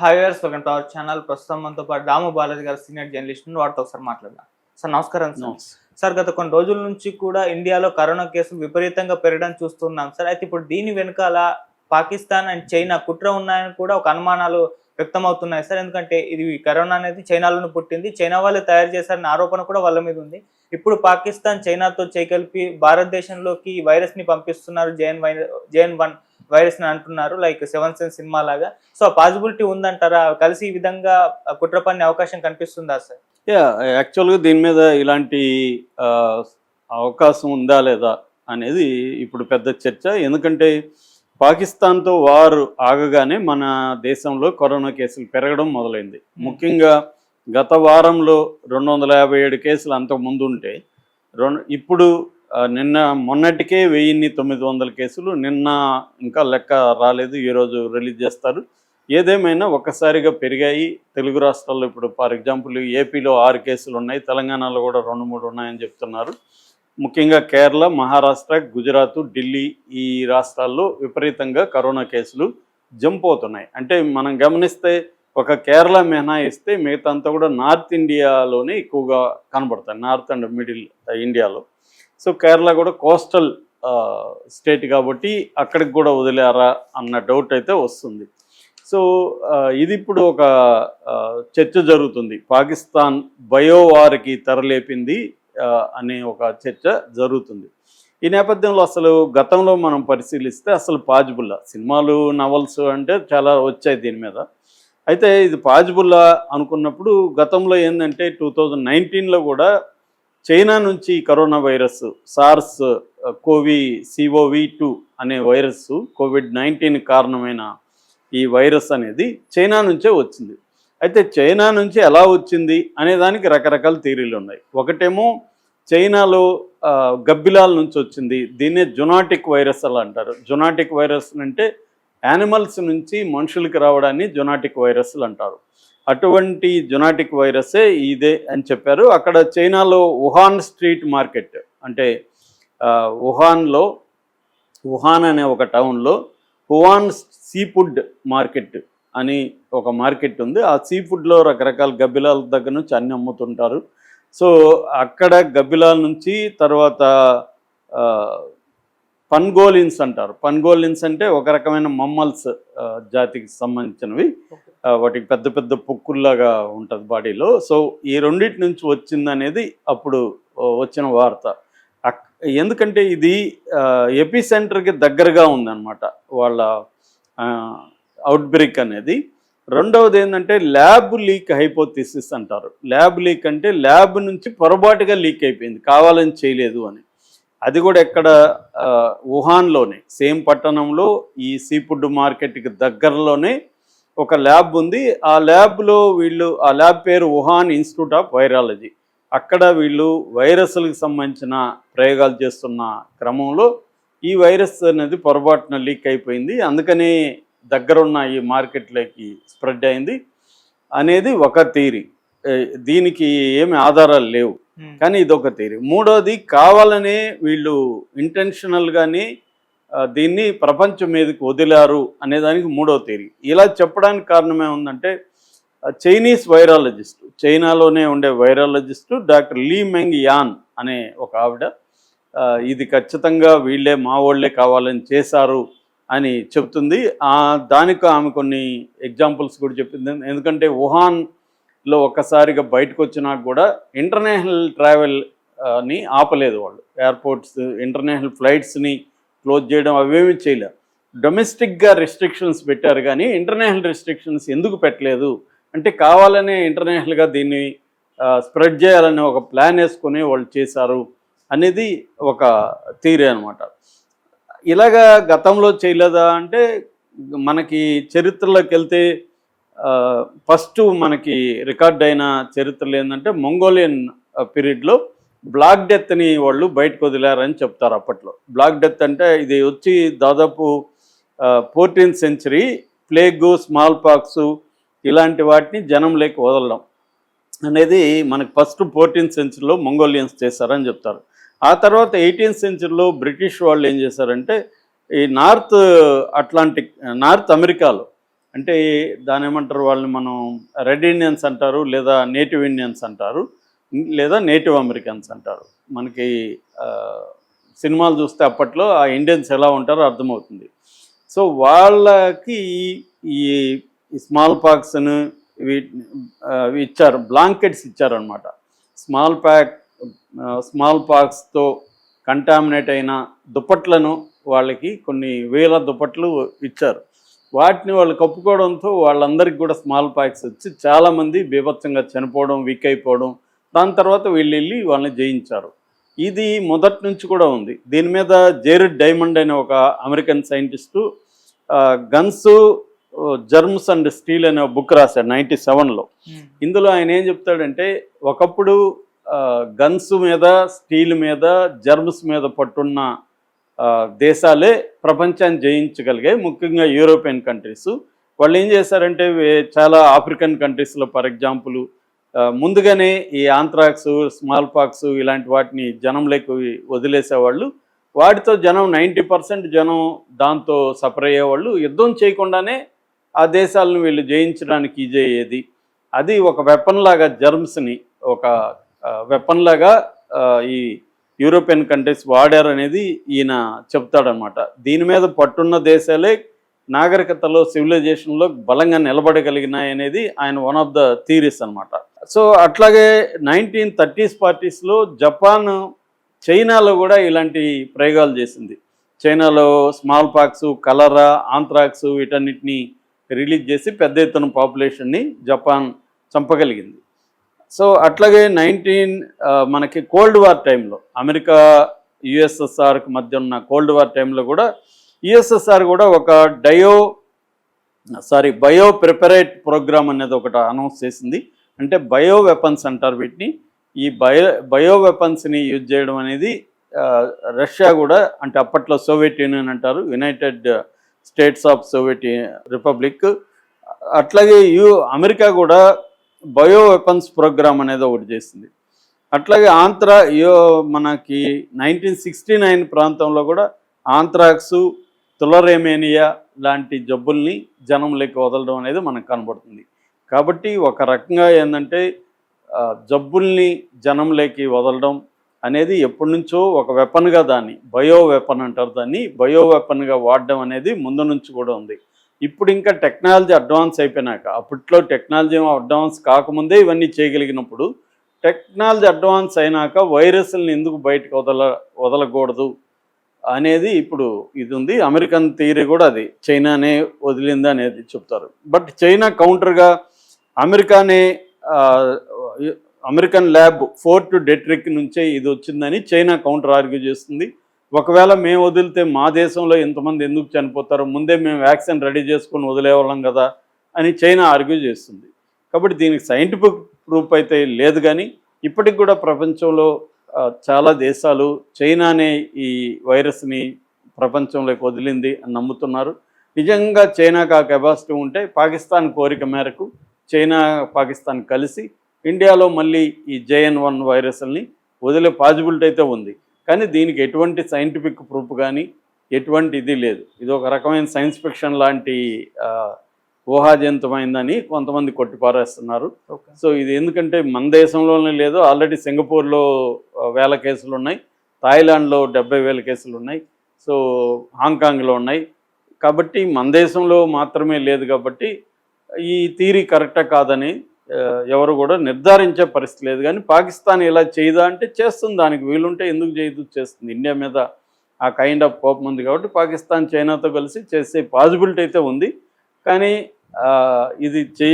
Hi viewers welcome to our channel ప్రస్తుతం మనతో పాటు దాము బాలాజీ గారు సీనియర్ జర్నలిస్ట్ వాటితో ఒకసారి మాట్లాడదాం. సార్ నమస్కారం సార్ సార్ గత కొన్ని రోజుల నుంచి కూడా ఇండియాలో కరోనా కేసులు విపరీతంగా పెరగడం చూస్తున్నాం సార్ అయితే ఇప్పుడు దీని వెనకాల పాకిస్తాన్ అండ్ చైనా కుట్ర ఉన్నాయని కూడా ఒక అనుమానాలు వ్యక్తమవుతున్నాయి సార్ ఎందుకంటే ఇది కరోనా అనేది చైనాలోనే పుట్టింది. చైనా వాళ్ళే తయారు చేశారన్న ఆరోపణ కూడా వాళ్ళ మీద ఉంది. ఇప్పుడు పాకిస్తాన్ చైనాతో చేకలిపి భారతదేశంలోకి ఈ వైరస్ని పంపిస్తున్నారు జేఎన్ వై జేఎన్ వన్ వైరస్ని అంటున్నారు లైక్ సెవెన్ సెన్ సినిమా లాగా. సో పాసిబిలిటీ ఉందంటారా? కలిసి ఈ విధంగా కుట్ర పన్నే అవకాశం కనిపిస్తుందా సార్ యా యాక్చువల్గా దీని మీద ఇలాంటి అవకాశం ఉందా లేదా అనేది ఇప్పుడు పెద్ద చర్చ. ఎందుకంటే పాకిస్తాన్తో వారు ఆగగానే మన దేశంలో కరోనా కేసులు పెరగడం మొదలైంది. ముఖ్యంగా గత వారంలో రెండు వందల యాభై ఏడు కేసులు అంతకు ముందు ఉంటే రెండు ఇప్పుడు నిన్న మొన్నటికే వెయ్యిన్ని తొమ్మిది వందల కేసులు. నిన్న ఇంకా లెక్క రాలేదు. ఈరోజు రిలీజ్ చేస్తారు. ఏదేమైనా ఒక్కసారిగా పెరిగాయి. తెలుగు రాష్ట్రాల్లో ఇప్పుడు ఫర్ ఎగ్జాంపుల్ ఏపీలో ఆరు కేసులు ఉన్నాయి. తెలంగాణలో కూడా రెండు మూడు ఉన్నాయని చెప్తున్నారు. ముఖ్యంగా కేరళ మహారాష్ట్ర గుజరాత్ ఢిల్లీ ఈ రాష్ట్రాల్లో విపరీతంగా కరోనా కేసులు జంప్ అవుతున్నాయి. అంటే మనం గమనిస్తే ఒక కేరళ మినహాయిస్తే మిగతా అంతా కూడా నార్త్ ఇండియాలోనే ఎక్కువగా కనబడతాయి. నార్త్ అండ్ మిడిల్ ఇండియాలో. సో కేరళ కూడా కోస్టల్ స్టేట్ కాబట్టి అక్కడికి కూడా వదిలేరా అన్న డౌట్ అయితే వస్తుంది. సో ఇది ఇప్పుడు ఒక చర్చ జరుగుతుంది. పాకిస్తాన్ బయోవార్కి తెరలేపింది అనే ఒక చర్చ జరుగుతుంది. ఈ నేపథ్యంలో అసలు గతంలో మనం పరిశీలిస్తే అసలు పాజిబుల్లా? సినిమాలు నవల్స్ అంటే చాలా వచ్చాయి దీని మీద. అయితే ఇది పాజిబుల్లా అనుకున్నప్పుడు గతంలో ఏంటంటే టూ థౌజండ్ నైన్టీన్లో కూడా చైనా నుంచి corona virus SARS CoV C O V two అనే వైరస్ కోవిడ్ నైన్టీన్ కారణమైన ఈ వైరస్ అనేది చైనా నుంచే వచ్చింది. అయితే చైనా నుంచి ఎలా వచ్చింది అనే దానికి రకరకాల థీరీలు ఉన్నాయి. ఒకటేమో చైనాలో గబ్బిలాల నుంచి వచ్చింది. దీన్నే జొనాటిక్ వైరస్ అలా అంటారు. జొనాటిక్ వైరస్ అంటే యానిమల్స్ నుంచి మనుషులకి రావడాన్ని జొనాటిక్ వైరస్లు అంటారు. అటువంటి జొనాటిక్ వైరస్సే ఇదే అని చెప్పారు. అక్కడ చైనాలో వుహాన్ స్ట్రీట్ మార్కెట్ అంటే వుహాన్లో వుహాన్ అనే ఒక టౌన్లో హువాన్ సీ ఫుడ్ మార్కెట్ అని ఒక మార్కెట్ ఉంది. ఆ సీ ఫుడ్లో రకరకాల గబ్బిలాల దగ్గర నుంచి అన్ని అమ్ముతుంటారు. సో అక్కడ గబ్బిలాల నుంచి తర్వాత పన్గోలిన్స్ అంటారు. పన్గోలిన్స్ అంటే ఒక రకమైన మమ్మల్స్ జాతికి సంబంధించినవి. వాటికి పెద్ద పెద్ద పొక్కుల్లాగా ఉంటుంది బాడీలో. సో ఈ రెండింటి నుంచి వచ్చింది అనేది అప్పుడు వచ్చిన వార్త. ఎందుకంటే ఇది ఎపి సెంటర్కి దగ్గరగా ఉందన్నమాట. వాళ్ళ అవుట్ బ్రేక్ అనేది. రెండవది ఏంటంటే ల్యాబ్ లీక్ హైపోథిసిస్ అంటారు. ల్యాబ్ లీక్ అంటే ల్యాబ్ నుంచి పొరపాటుగా లీక్ అయిపోయింది. కావాలని చేయలేదు అని. అది కూడా ఎక్కడ వుహాన్లోనే సేమ్ పట్టణంలో ఈ సీ ఫుడ్ మార్కెట్కి దగ్గరలోనే ఒక ల్యాబ్ ఉంది. ఆ ల్యాబ్లో వీళ్ళు ఆ ల్యాబ్ పేరు వుహాన్ ఇన్స్టిట్యూట్ ఆఫ్ వైరాలజీ. అక్కడ వీళ్ళు వైరస్లకు సంబంధించిన ప్రయోగాలు చేస్తున్న క్రమంలో ఈ వైరస్ అనేది పొరపాటున లీక్ అయిపోయింది. అందుకనే దగ్గరున్న ఈ మార్కెట్లోకి స్ప్రెడ్ అయింది. అనేది ఒక థీరీ దీనికి ఏమి ఆధారాలు లేవు. కానీ ఇదొక థియరీ మూడోది కావాలనే వీళ్ళు ఇంటెన్షనల్గానే దీన్ని ప్రపంచం మీదకి వదిలారు అనేదానికి మూడో థియరీ ఇలా చెప్పడానికి కారణం ఏముందంటే చైనీస్ వైరాలజిస్ట్ చైనాలోనే ఉండే virologist doctor Li Meng Yan అనే ఒక ఆవిడ ఇది ఖచ్చితంగా వీళ్ళే మా వాళ్ళే కావాలని చేశారు అని చెప్తుంది. దానికి ఆమె కొన్ని ఎగ్జాంపుల్స్ కూడా చెప్పింది. ఎందుకంటే వుహాన్ లో ఒక్కసారిగా బయటకు వచ్చినా కూడా ఇంటర్నేషనల్ ట్రావెల్ని ఆపలేదు వాళ్ళు. ఎయిర్పోర్ట్స్ ఇంటర్నేషనల్ ఫ్లైట్స్ని క్లోజ్ చేయడం అవేమీ చేయలేదు డొమెస్టిక్గా రెస్ట్రిక్షన్స్ పెట్టారు కానీ ఇంటర్నేషనల్ రెస్ట్రిక్షన్స్ ఎందుకు పెట్టలేదు? అంటే కావాలనే ఇంటర్నేషనల్గా దీన్ని స్ప్రెడ్ చేయాలనే ఒక ప్లాన్ వేసుకొని వాళ్ళు చేశారు అనేది ఒక థీరీ అనమాట ఇలాగా గతంలో చేయలేదా? అంటే మనకి చరిత్రలోకి వెళ్తే ఫస్ట్ మనకి రికార్డ్ అయిన చరిత్రలు ఏంటంటే మంగోలియన్ పీరియడ్లో బ్లాక్ డెత్ని వాళ్ళు బయటకు వదిలారని చెప్తారు అప్పట్లో. బ్లాక్ డెత్ అంటే ఇది వచ్చి దాదాపు fourteenth century plague small pox ఇలాంటి వాటిని జనం లేక వదలడం అనేది మనకు ఫస్ట్ ఫోర్టీన్త్ సెంచరీలో మంగోలియన్స్ చేశారని చెప్తారు. ఆ తర్వాత ఎయిటీన్త్ సెంచరీలో బ్రిటిష్ వాళ్ళు ఏం చేశారంటే ఈ నార్త్ అట్లాంటిక్ నార్త్ అమెరికాలో అంటే దాని ఏమంటారు వాళ్ళని మనం రెడ్ ఇండియన్స్ అంటారు లేదా నేటివ్ ఇండియన్స్ అంటారు లేదా నేటివ్ అమెరికన్స్ అంటారు. మనకి సినిమాలు చూస్తే అప్పట్లో ఆ ఇండియన్స్ ఎలా ఉంటారో అర్థమవుతుంది. సో వాళ్ళకి ఈ- స్మాల్ పాక్స్ను వీటిని ఇవి ఇచ్చారు బ్లాంకెట్స్ ఇచ్చారనమాట స్మాల్ ప్యాక్ స్మాల్ పాక్స్తో కంటామినేట్ అయిన దుప్పట్లను వాళ్ళకి కొన్ని వేల దుప్పట్లు ఇచ్చారు. వాటిని వాళ్ళు కప్పుకోవడంతో వాళ్ళందరికీ కూడా స్మాల్ పాక్స్ వచ్చి చాలామంది బీభత్సంగా చనిపోవడం వీక్ అయిపోవడం దాని తర్వాత వీళ్ళు వెళ్ళి వాళ్ళని జయించారు. ఇది మొదటి నుంచి కూడా ఉంది. దీని మీద జేరిడ్ డైమండ్ అనే ఒక American scientist guns germs and steel అనే బుక్ రాశాడు నైంటీ సెవెన్లో. ఇందులో ఆయన ఏం చెప్తాడంటే ఒకప్పుడు గన్స్ మీద స్టీల్ మీద జర్మ్స్ మీద పట్టున్న దేశాలే ప్రపంచాన్ని జయించగలిగాయి ముఖ్యంగా యూరోపియన్ కంట్రీస్. వాళ్ళు ఏం చేశారంటే చాలా ఆఫ్రికన్ కంట్రీస్లో ఫర్ ఎగ్జాంపుల్ ముందుగానే ఈ ఆంథ్రాక్స్ స్మాల్ పాక్స్ ఇలాంటి వాటిని జనంలోకి వదిలేసేవాళ్ళు. వాటితో జనం నైంటీ పర్సెంట్ జనం దాంతో సఫర్ అయ్యేవాళ్ళు. యుద్ధం చేయకుండానే ఆ దేశాలను వీళ్ళు జయించడానికి ఈజీ అయ్యేది అది ఒక వెపన్ లాగా జర్మ్స్ని ఒక వెపన్ లాగా ఈ యూరోపియన్ కంట్రీస్ వాడారు అనేది ఈయన చెప్తాడనమాట. దీని మీద పట్టున్న దేశాలే నాగరికతలో సివిలైజేషన్లో బలంగా నిలబడగలిగినాయి అనేది ఆయన వన్ ఆఫ్ ద థీరీస్ అనమాట. సో అట్లాగే నైన్టీన్ థర్టీస్ పార్టీస్లో జపాన్ చైనాలో కూడా ఇలాంటి ప్రయోగాలు చేసింది. చైనాలో స్మాల్ పాక్స్ కలరా ఆంథ్రాక్స్ వీటన్నిటిని రిలీజ్ చేసి పెద్ద ఎత్తున పాపులేషన్ని జపాన్ చంపగలిగింది. సో అట్లాగే నైన్టీన్ మనకి కోల్డ్ వార్ టైంలో అమెరికా యుఎస్ఎస్ఆర్కి మధ్య ఉన్న కోల్డ్ వార్ టైంలో కూడా యుఎస్ఎస్ఆర్ కూడా ఒక డయో సారీ బయో ప్రిపరేట్ ప్రోగ్రామ్ అనేది ఒకటి అనౌన్స్ చేసింది. అంటే బయో వెపన్స్ అంటారు వీటిని. ఈ బయో బయో వెపన్స్ని యూజ్ చేయడం అనేది రష్యా కూడా అంటే అప్పట్లో సోవియట్ యూనియన్ అంటారు United States of Soviet Republic. అట్లాగే యు అమెరికా కూడా బయో వెపన్స్ ప్రోగ్రామ్ అనేది ఒకటి చేసింది. అట్లాగే ఆంధ్ర యో మనకి నైన్టీన్ సిక్స్టీ నైన్ ప్రాంతంలో కూడా ఆంథ్రాక్స్ తులరేమేనియా లాంటి జబ్బుల్ని జనంలోకి వదలడం అనేది మనకు కనబడుతుంది. కాబట్టి ఒక రకంగా ఏంటంటే జబ్బుల్ని జనంలోకి వదలడం అనేది ఎప్పటి నుంచో ఒక వెపన్గా దాన్ని బయో వెపన్ అంటారు దాన్ని బయో వెపన్గా వాడడం అనేది ముందు నుంచి కూడా ఉంది. ఇప్పుడు ఇంకా టెక్నాలజీ అడ్వాన్స్ అయిపోయినాక అప్పట్లో టెక్నాలజీ అడ్వాన్స్ కాకముందే ఇవన్నీ చేయగలిగినప్పుడు టెక్నాలజీ అడ్వాన్స్ అయినాక వైరస్లను ఎందుకు బయటకు వదల వదలకూడదు అనేది ఇప్పుడు ఇది ఉంది అమెరికన్ థియరీ కూడా అది. చైనానే వదిలింది అనేది చెప్తారు. బట్ చైనా కౌంటర్గా అమెరికానే అమెరికన్ ల్యాబ్ ఫోర్ట్ డెట్రిక్ నుంచే ఇది వచ్చిందని చైనా కౌంటర్ ఆర్గ్యూ చేస్తుంది. ఒకవేళ మేము వదిలితే మా దేశంలో ఇంతమంది ఎందుకు చనిపోతారు ముందే మేము వ్యాక్సిన్ రెడీ చేసుకొని వదిలేవాళ్ళం కదా అని చైనా ఆర్గ్యూ చేస్తుంది. కాబట్టి దీనికి సైంటిఫిక్ ప్రూఫ్ అయితే లేదు కానీ ఇప్పటికి కూడా ప్రపంచంలో చాలా దేశాలు చైనానే ఈ వైరస్ని ప్రపంచంలోకి వదిలింది అని నమ్ముతున్నారు. నిజంగా చైనాకు ఆ కెపాసిటీ ఉంటే పాకిస్తాన్ కోరిక మేరకు చైనా పాకిస్తాన్ కలిసి ఇండియాలో మళ్ళీ ఈ జేఎన్ వన్ వైరస్ని వదిలే పాజిబిలిటీ అయితే ఉంది. కానీ దీనికి ఎటువంటి సైంటిఫిక్ ప్రూఫ్ కానీ ఎటువంటి ఇది లేదు. ఇది ఒక రకమైన సైన్స్ ఫిక్షన్ లాంటి ఆ, ఊహాజనితమైందని కొంతమంది కొట్టిపారేస్తున్నారు. సో ఇది ఎందుకంటే మన దేశంలోనే లేదు. ఆల్రెడీ సింగపూర్లో వేల కేసులు ఉన్నాయి. థాయిలాండ్లో డెబ్బై వేల కేసులు ఉన్నాయి. సో హాంకాంగ్లో ఉన్నాయి. కాబట్టి మన దేశంలో మాత్రమే లేదు కాబట్టి ఈ థీరీ కరెక్టా కాదని ఎవరు కూడా నిర్ధారించే పరిస్థితి లేదు. కానీ పాకిస్తాన్ ఇలా చేయదా అంటే చేస్తుంది. దానికి వీలుంటే ఎందుకు చేయదు? చేస్తుంది. ఇండియా మీద ఆ కైండ్ ఆఫ్ కోపం ఉంది కాబట్టి పాకిస్తాన్ చైనాతో కలిసి చేసే పాసిబిలిటీ అయితే ఉంది. కానీ ఇది చే